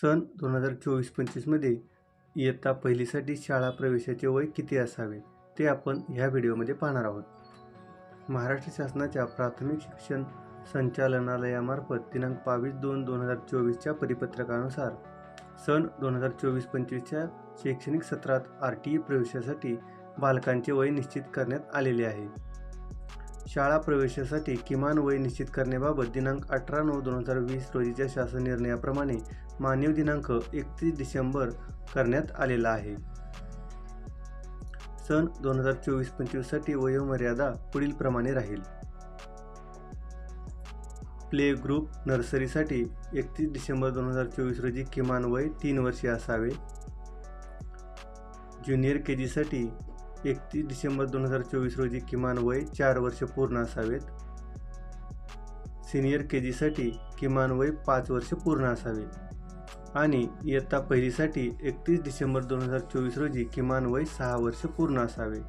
सन दोन हजार चोवीस पंचवीसमध्ये इयत्ता पहिलीसाठी शाळा प्रवेशाचे वय किती असावे ते आपण ह्या व्हिडिओमध्ये पाहणार आहोत. महाराष्ट्र शासनाच्या प्राथमिक शिक्षण संचालनालयामार्फत दिनांक बावीस दोन दोन हजार चोवीसच्या परिपत्रकानुसार सन दोन हजार चोवीस पंचवीसच्या शैक्षणिक सत्रात आर टी ई प्रवेशासाठी बालकांचे वय निश्चित करण्यात आलेले आहे. शाळा प्रवेशासाठी किमान वय निश्चित करण्याबाबत दिनांक अठरा नऊ दोन हजार वीस रोजीच्या शासन निर्णयाप्रमाणे मानव दिनांक एकतीस डिसेंबर करण्यात आलेला आहे. सन दोन हजार चोवीस पंचवीससाठी वयोमर्यादा पुढीलप्रमाणे राहील. प्ले ग्रुप नर्सरीसाठी एकतीस डिसेंबर दोन हजार चोवीस रोजी किमान वय तीन वर्षे असावे. ज्युनियर के जीसाठी एकतीस डिसेंबर दोन हजार चोवीस रोजी किमान वय चार वर्ष पूर्ण असावेत. सिनियर के जीसाठी किमान वय पाच वर्ष पूर्ण असावे आणि इयत्ता पहिलीसाठी एकतीस डिसेंबर दोन हजार चोवीस रोजी किमान वय सहा वर्ष पूर्ण असावे.